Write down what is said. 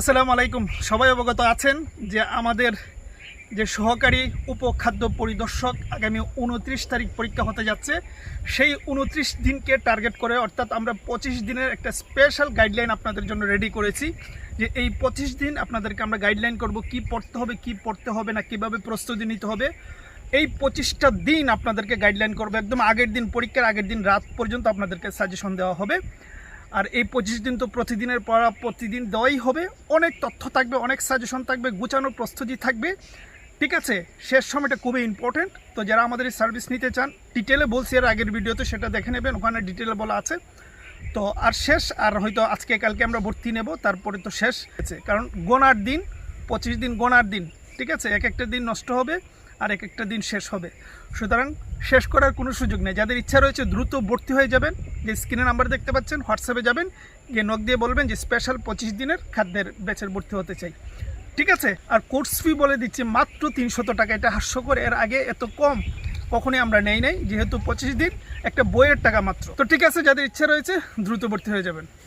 আসসালামু আলাইকুম। সবাই অবগত আছেন যে আমাদের যে সহকারী উপখাদ্য পরিদর্শক আগামী উনত্রিশ তারিখ পরীক্ষা হতে যাচ্ছে। সেই উনত্রিশ দিনকে টার্গেট করে, অর্থাৎ আমরা পঁচিশ দিনের একটা স্পেশাল গাইডলাইন আপনাদের জন্য রেডি করেছি যে এই পঁচিশ দিন আপনাদেরকে আমরা গাইডলাইন করব কি পড়তে হবে, কি পড়তে হবে না, কীভাবে প্রস্তুতি নিতে হবে। এই পঁচিশটা দিন আপনাদেরকে গাইডলাইন করব। একদম আগের দিন, পরীক্ষার আগের দিন রাত পর্যন্ত আপনাদেরকে সাজেশন দেওয়া হবে। আর এই পঁচিশ দিন তো প্রতিদিনের পড়া প্রতিদিন দেওয়াই হবে। অনেক তথ্য থাকবে, অনেক সাজেশন থাকবে, গুছানোর প্রস্তুতি থাকবে। ঠিক আছে? শেষ সময়টা খুবই ইম্পর্টেন্ট তো যারা আমাদের এই সার্ভিস নিতে চান ডিটেলে বলছি এর আগের ভিডিওতে সেটা দেখে নেবেন, ওখানে ডিটেলে বলা আছে। তো আর শেষ, আর হয়তো আজকে কালকে আমরা ভর্তি নেব, তারপরে তো শেষ। কারণ গোনার দিন, পঁচিশ দিন গোনার দিন। ঠিক আছে? এক একটা দিন নষ্ট হবে। আর এক একটা দিন শেষ হবে। সুতরাং শেষ করার কোনো সুযোগ নেই। যাদের ইচ্ছা রয়েছে দ্রুত ভর্তি হয়ে যাবেন, যে স্ক্রিনে নাম্বার দেখতে পাচ্ছেন, হোয়াটসঅ্যাপে যাবেন, গিয়ে নখ দিয়ে বলবেন যে স্পেশাল পঁচিশ দিনের খাদ্যের ব্যাচের ভর্তি হতে চাই। ঠিক আছে? আর কোর্স ফি বলে দিচ্ছি মাত্র তিনশত টাকা। এটা হাস্যকর। এর আগে এত কম কখনই আমরা নেই নাই। যেহেতু পঁচিশ দিন, একটা বইয়ের টাকা মাত্র। তো ঠিক আছে, যাদের ইচ্ছা রয়েছে দ্রুত ভর্তি হয়ে যাবেন।